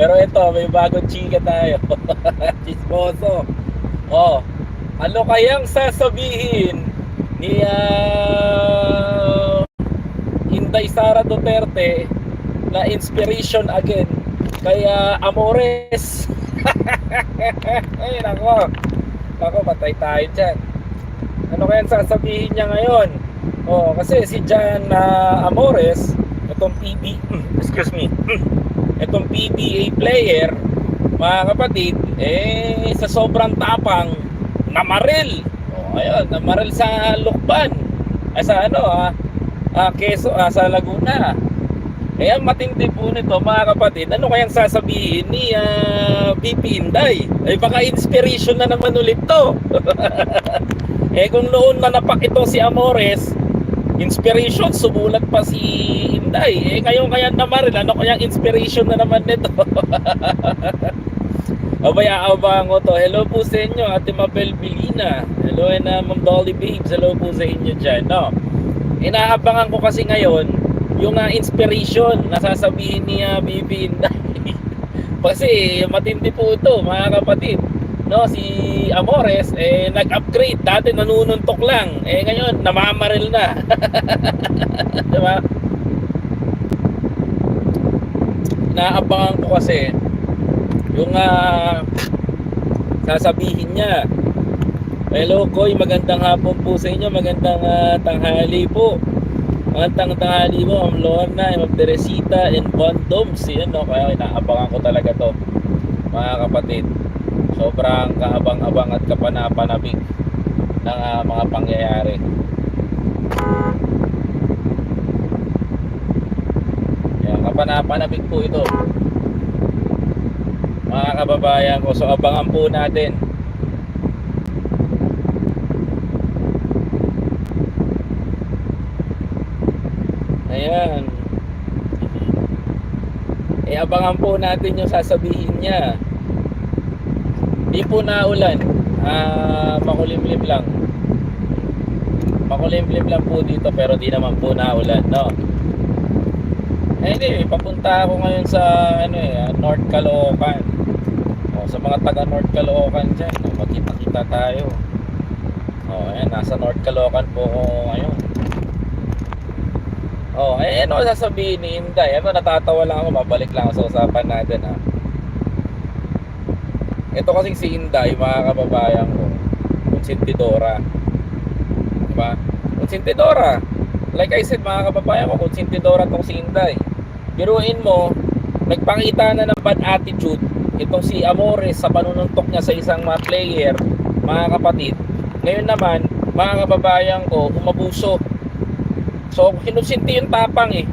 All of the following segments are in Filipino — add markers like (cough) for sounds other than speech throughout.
Pero ito, may bagong chika tayo. (laughs) Chismoso. Oh, ano kayang sasabihin ni ah, Inday Sara Duterte na inspiration again kaya Amores. (laughs) Ay, nako. Nako, patay tayo dyan. Ano kayang sasabihin niya ngayon? Oh, kasi si Jan ah, Amores, itong PB, (clears throat) excuse me, (clears throat) itong PBA player, mga kapatid, eh, sa sobrang tapang, namaril. Oh, ayun, namaril sa Lukban. Ay, sa ano, ah, ah, Quezon, ah, sa Laguna. Kaya matindi po nito mga kapatid, ano kayang sasabihin ni ah, VP Inday? Ay baka inspiration na naman ulit to. (laughs) eh kung noon nanapak ito si Amores, inspiration, sumulat pa si Inday. Eh ngayon kaya naman rin, ano kayang inspiration na naman nito? (laughs) Abaya abang to. Hello po sa inyo, Ate Mabel Bilina. Hello and uh, Ma'am Dolly Babes. Hello po sa inyo dyan. No? Inaabangan ko kasi ngayon yung uh, inspiration na sasabihin ni uh, Bibi Inday. (laughs) kasi matindi po ito mga kapatid. No, si Amores eh nag-upgrade. Dati nanununtok lang. Eh ngayon namamaril na. (laughs) 'Di ba? Naabangan ko kasi yung ah, sasabihin niya. Hello Koy, magandang hapon po sa inyo, magandang ah, tanghali po. Magandang tanghali po, Ma'am Lorna, Ma'am Teresita, and Von Doms. Yan, no? Kaya inaabangan ko talaga to, mga kapatid. Sobrang kaabang-abang at kapanapanabik ng ah, mga pangyayari. Yan, kapanapanabik po ito. Mga kababayan ko, so abangan po natin Ayan. E abangan po natin yung sasabihin niya. Di po na ulan. Ah, makulimlim lang. Makulimlim lang po dito pero di naman po na ulan, no? Eh, hindi, papunta ako ngayon sa ano eh, ah, North Caloocan. O, sa mga taga North Caloocan dyan, no, magkita-kita tayo. O, ayan, nasa North Caloocan po ako ngayon. Oh, eh ano sasabihin ni Inday? Ano natatawa lang ako, mabalik lang ako sa usapan natin ha. Ito kasing si Inday, mga kababayan ko, konsentidora. Diba? Konsentidora. Like I said, mga kababayan ko, konsentidora tong si Inday. Biruin mo, nagpakita na ng bad attitude itong si Amores sa panununtok niya sa isang mga player, mga kapatid. Ngayon naman, mga kababayan ko, umabuso So, kinusinti yung tapang eh.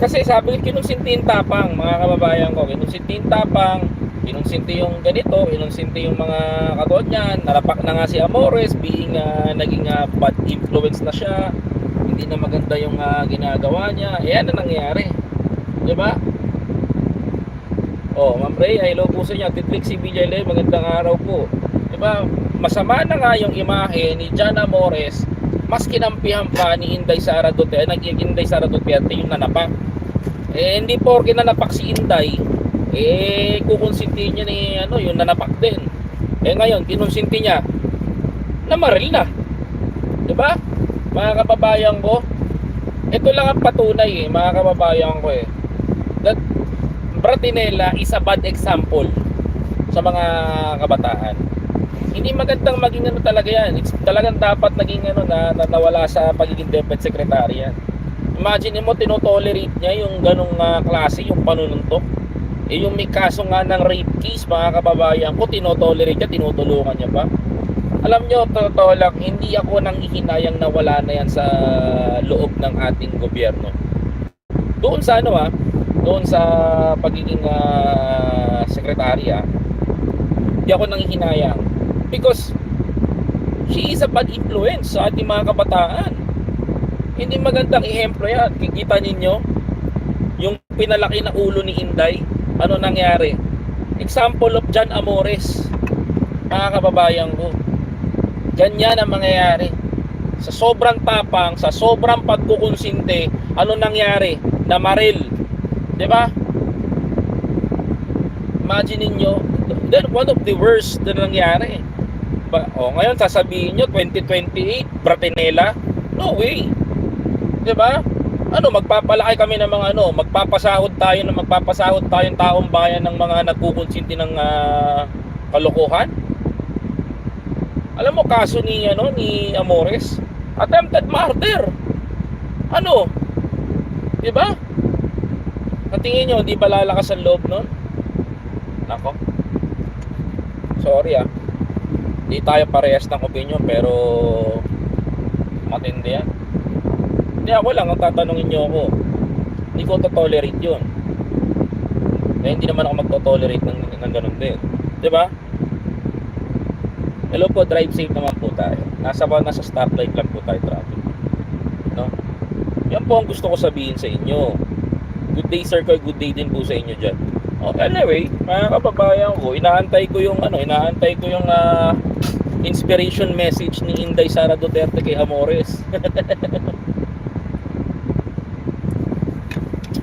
Kasi sabi ko, kinusinti yung tapang, mga kababayan ko. Kinusinti yung tapang, kinusinti yung ganito, kinusinti yung mga katulad niyan. Narapak na nga si Amores, being uh, naging uh, bad influence na siya. Hindi na maganda yung uh, ginagawa niya. Eh, ano nangyayari? Di ba? Oh, Ma'am Ray, hello po sa inyo. Titlik si BJL, magandang araw po. Di ba? Masama na nga yung imahe ni Jana Amores mas kinampihan pa ni Inday Sara Duterte, naging Inday Sara Duterte yung nanapak. Eh, hindi porke nanapak si Inday, eh, kukonsinti niya ni, ano, yung nanapak din. Eh, ngayon, kinonsinti niya, namaril na. ba? Diba? Mga kababayan ko, ito lang ang patunay eh, mga kababayan ko eh. That Bratinella is a bad example sa mga kabataan hindi magandang maging ano talaga yan. It's talagang dapat naging ano na, na sa pagiging deputy secretary yan. Imagine mo tinotolerate niya yung ganong uh, klase, yung panununtok. Eh yung may kaso nga ng rape case, mga kababayan ko, tinotolerate niya, tinutulungan niya pa. Alam nyo, totoo lang, hindi ako nang ihinayang na wala na yan sa loob ng ating gobyerno. Doon sa ano ah, doon sa pagiging uh, sekretarya, hindi ako nang ihinayang because she is a bad influence sa ating mga kabataan. Hindi magandang ihemplo yan. Kikita ninyo yung pinalaki na ulo ni Inday. Ano nangyari? Example of John Amores. Mga kababayan ko. Ganyan ang mangyayari. Sa sobrang tapang, sa sobrang pagkukonsinte, ano nangyari? Namaril. ba? Imagine ninyo, then one of the worst na nangyari. Ba, oh, ngayon sasabihin nyo, 2028, Bratinela? No way. 'Di ba? Ano, magpapalaki kami ng mga ano, magpapasahod tayo ng magpapasahod tayong taong bayan ng mga nagkukonsinti ng ah, kalokohan? Alam mo kaso ni ano ni Amores, attempted murder. Ano? 'Di ba? Sa tingin nyo, di ba lalakas ang loob nun? Nako. Sorry ah. Di tayo parehas ng opinion pero. Hindi ako lang ang tatanungin nyo ako. Hindi ko to-tolerate yun. Eh, hindi naman ako magto-tolerate ng, ng ganun din. Di ba? Hello po, drive safe naman po tayo. Nasa, nasa stoplight lang po tayo traffic. No? Yan po ang gusto ko sabihin sa inyo. Good day sir ko, good day din po sa inyo dyan. Okay, anyway, mga kababayan ko, inaantay ko yung ano, inaantay ko yung ah, inspiration message ni Inday Sara Duterte kay Amores. (laughs)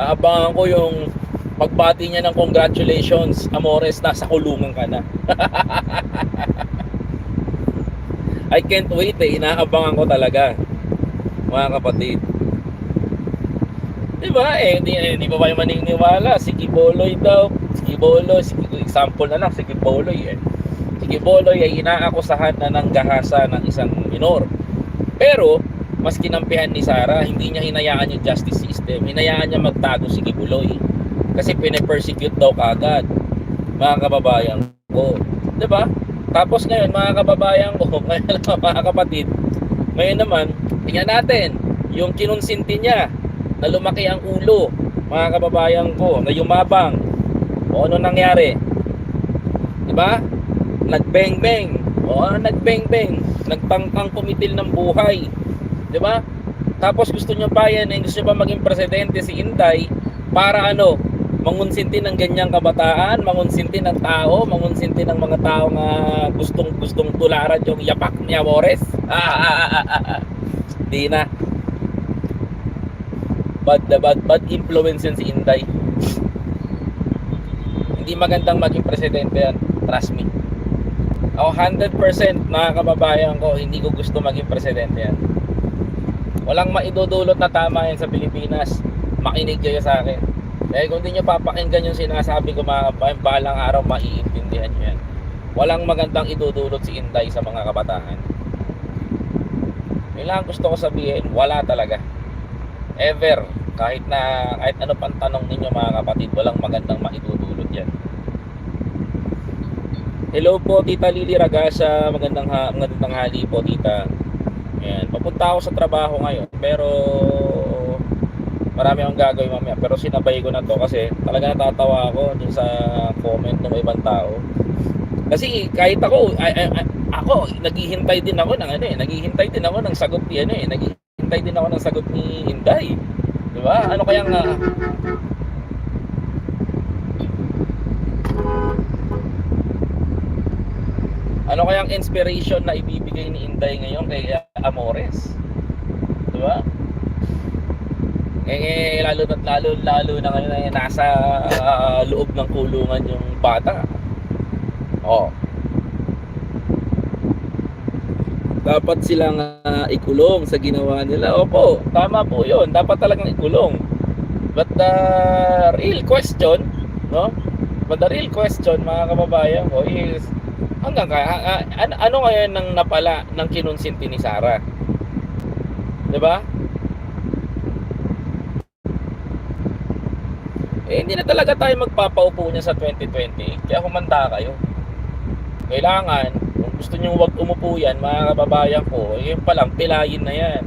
Aabangan ko yung pagbati niya ng congratulations, Amores, nasa kulungan ka na. (laughs) I can't wait eh, inaabangan ko talaga. Mga kapatid. Di ba? Eh, hindi, eh, hindi pa yung maniniwala? Si Kiboloy daw. Si Kiboloy, si, example na lang, si Kiboloy eh. Si Kiboloy ay inaakusahan na ng gahasa ng isang minor. Pero, mas kinampihan ni Sara, hindi niya hinayaan yung justice system. Hinayaan niya magtago si Kibuloy. Kasi pine-persecute daw kagad. Mga kababayan ko. Ba? Tapos ngayon, mga kababayan ko, ngayon, (laughs) mga kapatid, ngayon naman, tingnan natin, yung kinonsinti niya, na lumaki ang ulo, mga kababayan ko, na yumabang. O ano nangyari? 'Di ba? Nagbeng-beng. O ano nagbeng-beng? Nagpangkang kumitil ng buhay. 'Di ba? Tapos gusto niyo pa yan, eh, gusto niyo pa maging presidente si Inday para ano, mangunsinti ng ganyang kabataan, mangunsinti ng tao, mangunsinti ng mga tao nga gustong gustong tularan yung yapak ni Amores. Ah, ah, ah, ah, ah, ah. Na bad na bad bad influence yun si Inday hindi magandang maging presidente yan trust me ako 100% mga kababayan ko hindi ko gusto maging presidente yan walang maidudulot na tama yan sa Pilipinas. Makinig kayo sa akin. Eh kung hindi nyo papakinggan yung sinasabi ko mga kababayan balang araw maiintindihan nyo yan. Walang magandang idudulot si Inday sa mga kabataan. Yun gusto ko sabihin. Wala talaga. Ever. Kahit na kahit ano pang tanong ninyo mga kapatid walang magandang maitutulot yan. Hello po tita Lily Ragasa. Magandang, ha, magandang hali po tita Ayan, papunta ako sa trabaho ngayon pero marami akong gagawin mamaya. Pero sinabay ko na to kasi talaga natatawa ako dun sa comment ng ibang tao. Kasi kahit ako ay, ay, ay- ako naghihintay din ako ng ano eh naghihintay din ako ng sagot ni ano eh naghihintay din ako ng sagot ni Inday. Di ba? Ano kayang ah, Ano kayang inspiration na ibibigay ni Inday ngayon kay Amores? Di ba? Eh, lalo na lalo lalo na ngayon ay nasa ah, loob ng kulungan yung bata. Oh. Dapat silang ah, ikulong sa ginawa nila. Opo, tama po 'yon. Dapat talagang ikulong. But the real question, no? But the real question, mga kababayan ko, is hanggang kaya, a- a- ano, ngayon nang napala ng kinonsinti ni Sara? 'Di ba? Eh, hindi na talaga tayo magpapaupo niya sa 2020. Kaya humanda kayo. Kailangan, kung gusto niyo wag umupo yan, mga kababayan ko, eh, yun pa lang, pilayin na yan.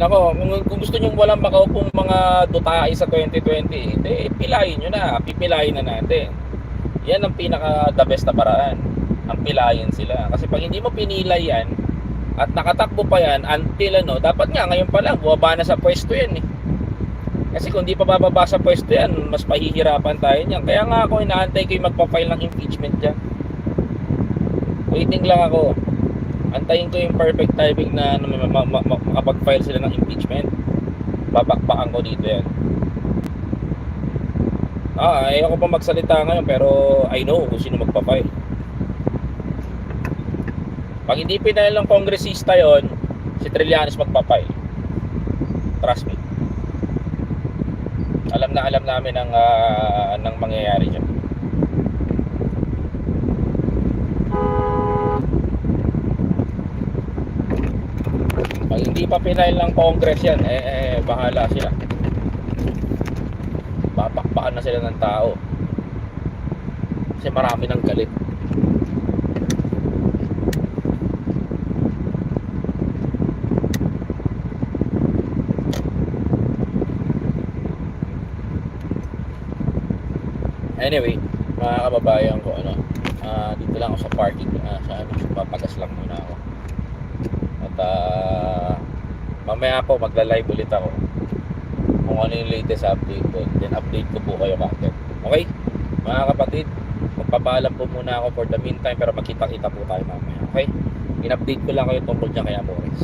Nako, kung, gusto niyo walang makaupong mga dutae sa 2020, eh, pilayin nyo na, pipilayin na natin. Yan ang pinaka the best na paraan. Ang pilayin sila. Kasi pag hindi mo pinilay yan, at nakatakbo pa yan until ano, dapat nga ngayon pa lang, buwaba na sa pwesto yan eh. Kasi kung di pa bababa sa pwesto yan, mas pahihirapan tayo niyan. Kaya nga ako inaantay ko yung magpa-file ng impeachment dyan. Waiting lang ako. Antayin ko yung perfect timing na ano, ma- ma- ma- makapag-file sila ng impeachment. Babakbakan ko dito yan. Ah, ayoko pa magsalita ngayon pero I know kung sino magpapile. Pag hindi pinail ng kongresista yon, si Trillanes magpapile. Trust me. Alam na alam namin ang ah, ng mangyayari diyan. Pag hindi pa pinail ng Congress yan, eh, eh bahala sila. Papakpakan na sila ng tao. Kasi marami ng galit. Anyway, mga kababayan ko, ano, ah, dito lang ako sa parking, ah, sa ano, papagas lang muna ako. At ah, mamaya po magla-live ulit ako kung ano yung latest update ko. Then update ko po kayo kagad. Okay? Mga kapatid, magpapaalam po muna ako for the meantime pero magkita-kita po tayo mamaya. Okay? In-update ko lang kayo tungkol dyan kay Amores.